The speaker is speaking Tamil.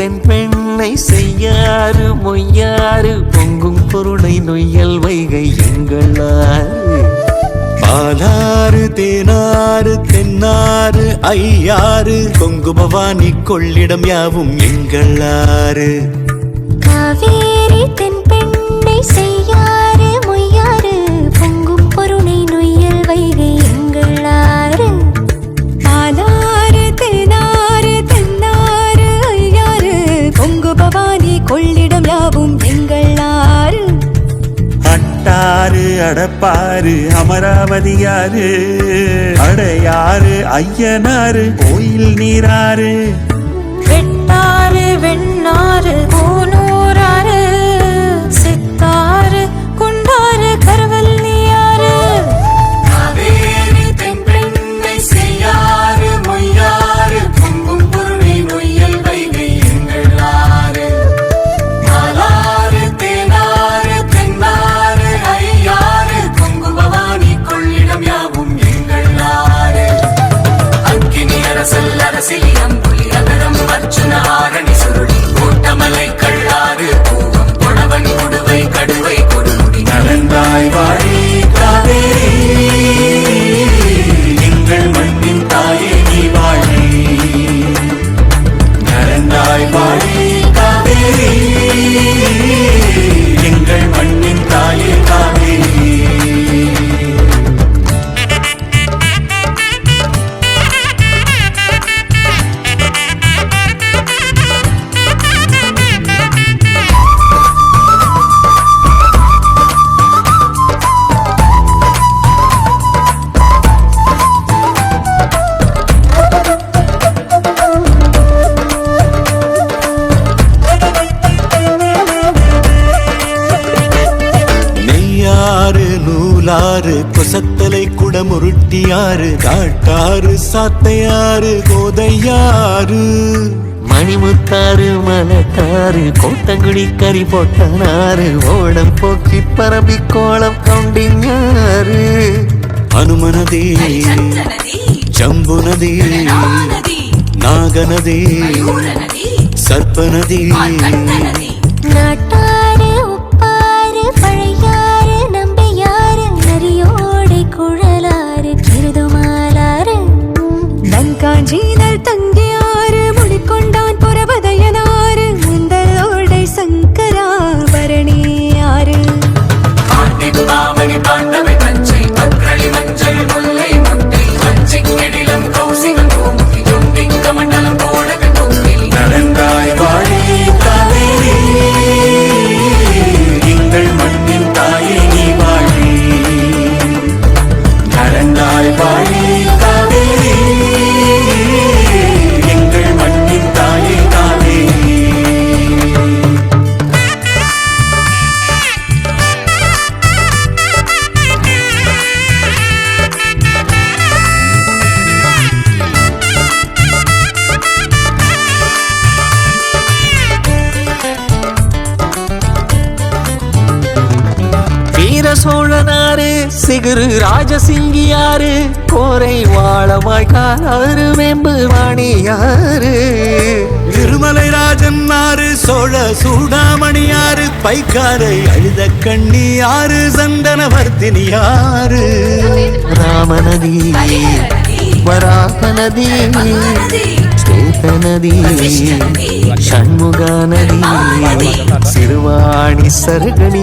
தென் பெண்ணை செய்யாறு மொய்யாறு பொங்கும் பொருளை நொய்யல் வைகை எங்களாறு. பாலாறு தேனாறு தென்னாறு ஐயாறு கொங்கு பவானி கொள்ளிடம் யாவும் எங்களாறு. அட்டாறு அமராவதியாரு அடையாறு ஐயனாறு கோயில் நீராறு வெட்டாறு வெண்ணாறு நூலாறு கொசத்தலை குடமுருட்டியாறு காட்டாறு சாத்தையாறு கோதையாறு. மணிமுத்தாறு மலத்தாறு கோட்டங்குடி கறி போட்டனாறு ஓடம் போக்கி பரம்பி கோலம் கவுண்டிஞாறு அனுமனதே ஜம்புனதே நாகநதி சர்ப்பநதி நாட்டாறு வீர சோழனாரு சிகுரு ராஜசிங்கியாரு கோரை வாழமாய் காலாறு வெம்பு வாணியாரு திருமலை ராஜன் ஆறு சோழ சூடாமணியாறு பைக்காரை அழுத கண்ணி ஆறு சந்தனவர்த்தினி ஆறு ராமநதி வராகநதி ஸ்வேதநதி ஷண்முகா நதி சிறுவாணி சருகணி